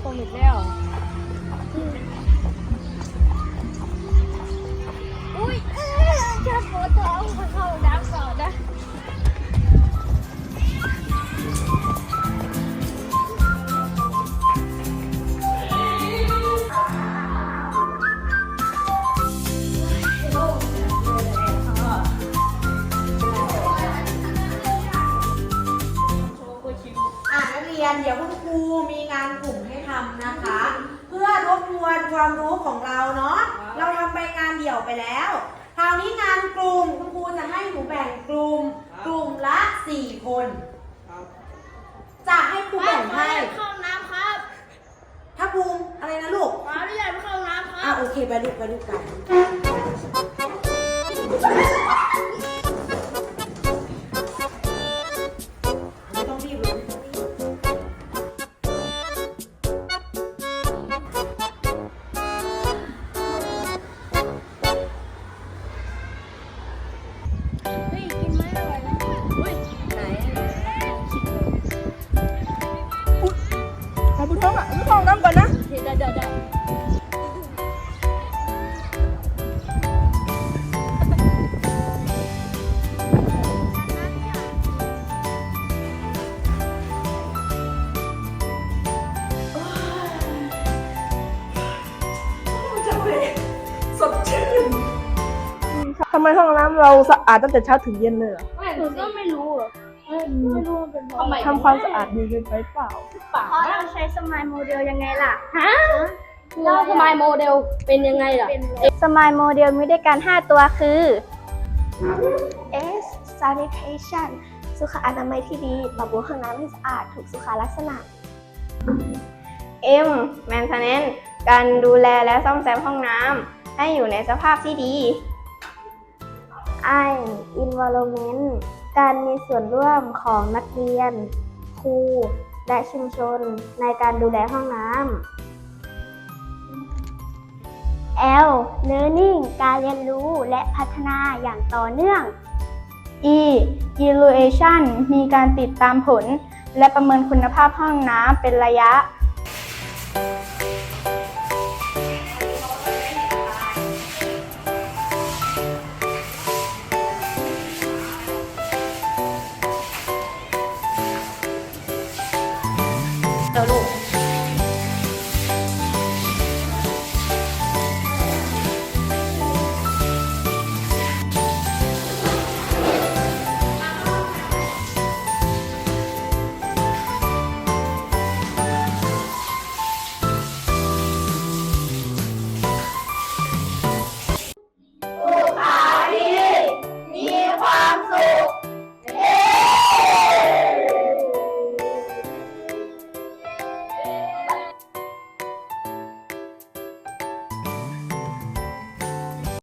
โควิดแล้ว ยน เดี๋ยวคุณครูมีงานกลุ่มให้ทำนะคะ เพื่อทบทวนความรู้ของเราเนาะเราทำไปงานเดี่ยวไปแล้ว คราวนี้งานกลุ่มคุณครูจะให้หนูแบ่งกลุ่ม กลุ่มละสี่คนจะให้ครูแบ่งให้ห้อน้ำครับถ้าภูมิอะไรนะลูกมาอนุยาตไเข้าน้ำครับอะโอเคไปลูกไปลูกกัน ทำไมห้องน้ำเราสะอาดตั้งแต่เช้าถึงเย็นเลยเหรอหนูก็ไม่รู้อะไม่รู้ว่าเป็นเพราะอะไรทำความสะอาดดีเกินไปเปล่าเปล่าเพราะเราใช้สมายโมเดลยังไงล่ะ ฮะแล้วสมายโมเดลเป็นยังไงล่ะ สมายโมเดลมีด้วยกัน 5 ตัวคือ S sanitation สุขอนามัยที่ดีบำรุงห้องน้ำให้สะอาดถูกสุขลักษณะ M maintenance การดูแลและซ่อมแซมห้องน้ำให้อยู่ในสภาพที่ดี I environment การมีส่วนร่วมของนักเรียน ครู และชุมชนในการดูแลห้องน้ำ L learning การเรียนรู้และพัฒนาอย่างต่อเนื่อง E evaluation มีการติดตามผล และประเมินคุณภาพห้องน้ำเป็นระยะ